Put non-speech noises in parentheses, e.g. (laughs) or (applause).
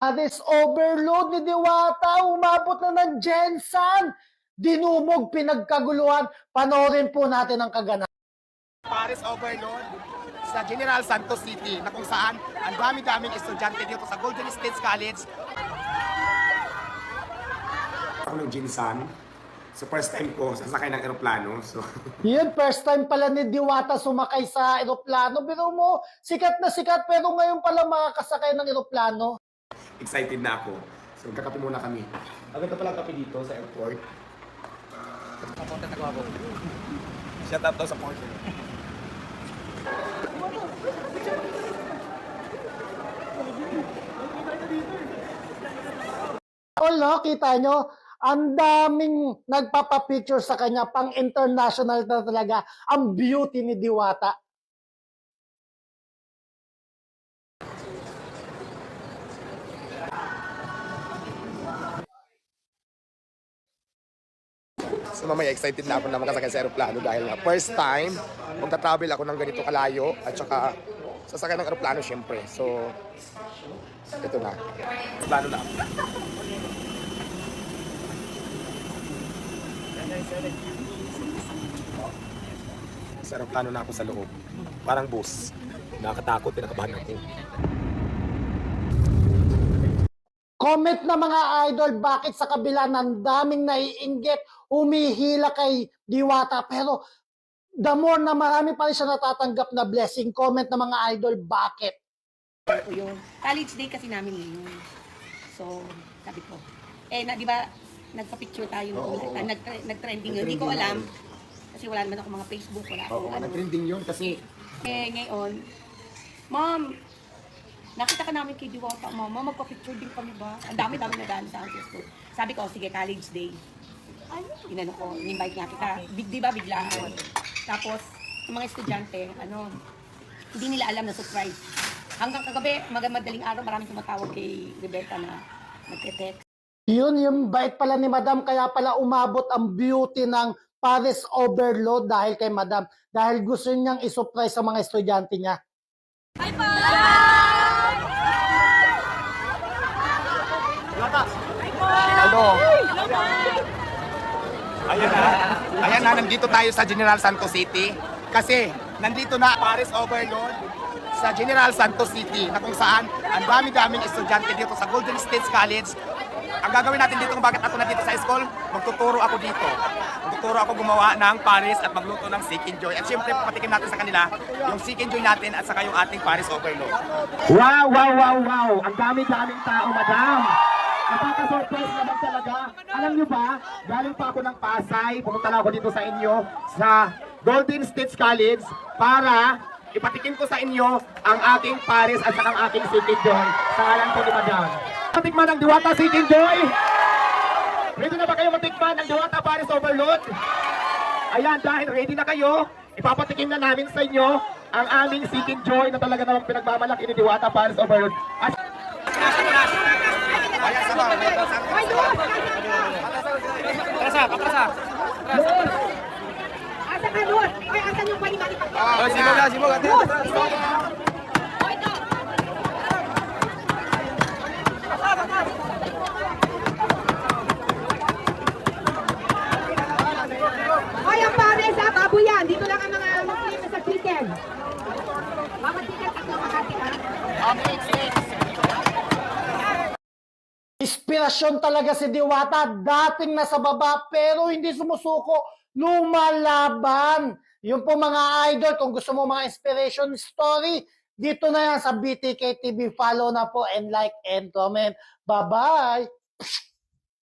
Aris overload ni Diwata, umabot na ng Jensan. Dinumog, pinagkaguluhan. Panoorin po natin ang kaganapan. Paris Overload sa General Santos City na kung saan ang dami-daming estudyante dito sa Golden State College. Ako ng Jinsan. So first time ko sasakay ng eroplano. So (laughs) Yun, first time pala ni Diwata sumakay sa eroplano. Pero mo, sikat na sikat, pero ngayon pala makakasakay ng eroplano. Excited na ako. So magkakape muna kami. Agad na pala kape dito sa airport. Shout out daw sa Porter. Wala, kita nyo, ang daming nagpapapicture sa kanya, pang international na talaga, ang beauty ni Diwata. So mamaya excited na ako na makasakay sa aeroplano dahil nga first time magta-travel ako ng ganito kalayo at saka sasakay ng aeroplano syempre. So ito na. Plano na. ako. Sa aeroplano na ako sa loob. Parang bus. Nakakatakot, pinakabahan ako. Comment na mga idol, bakit sa kabila ng daming naiinggit, umihila kay Diwata, pero the more na marami pa rin siya natatanggap na blessing, comment na mga idol, bakit? ko yun. College day kasi namin yun. So, sabi ko, eh, na, di ba, nagpa-picture tayo Oo, noong oo. nag, nag-trending yun. Hindi ko Nag-trending alam. Kasi wala naman ako mga Facebook, wala ako. Oo, ano. nag-trending yun kasi Eh, ngayon, Ma'am, nakita ka namin kay Diwata, Mama, magpa-picture din kami ba? Ang dami-dami na daan sa. So, sabi ko, sige, college day. Inano ko, in-invite nga kita. Big, di ba, biglaan. Tapos, yung mga estudyante, ano, hindi nila alam na surprise. Hanggang kagabi, mag- madaling araw, maraming tumatawag kay Rebecca na nagte-text. Yun, yung bait pala ni Madam, kaya pala umabot ang beauty ng Paris Overload dahil kay Madam. Dahil gusto niyang isurprise sa mga estudyante niya. Hello. Ayan na. Ayan na, nandito tayo sa General Santos City. Kasi nandito na Paris Overload sa General Santos City na kung saan ang dami-daming estudyante dito sa Golden State College. Ang gagawin natin dito kung bakit ako nandito sa school, magtuturo ako dito. Magtuturo ako gumawa ng Paris at magluto ng Seek Joy. At syempre, papatikim natin sa kanila yung Seek Joy natin at saka yung ating Paris Overload. Wow, wow, wow, wow! Ang dami-daming tao, madam! Nakaka-surprise naman talaga. Alam nyo ba, galing pa ako ng Pasay, pumunta na ako dito sa inyo, sa Golden State College, para ipatikim ko sa inyo ang aking Paris at ang aking City Joy sa ngalan ko ni madam. Matikman ang Diwata City Joy! Ready na ba kayo matikman ang Diwata Paris Overload? Ayan, dahil ready na kayo, ipapatikim na namin sa inyo ang aming City Joy na talaga namang pinagmamalaki ni Diwata Paris Overload. At Ayan, sama. Asa ka doon? Ay, asan yung makipag- Oh, sino na, sino na. O, ito. Hoy, ang pares ha, baboy yan. Dito lang ang mga Muslim sa chicken. Bawat chicken, tatlo makati ha. Inspirasyon talaga si Diwata. Dating nasa baba pero hindi sumusuko. Lumalaban. Yung po mga idol, kung gusto mo mga inspiration story, dito na yan sa BTK TV. Follow na po and like and comment. Bye-bye!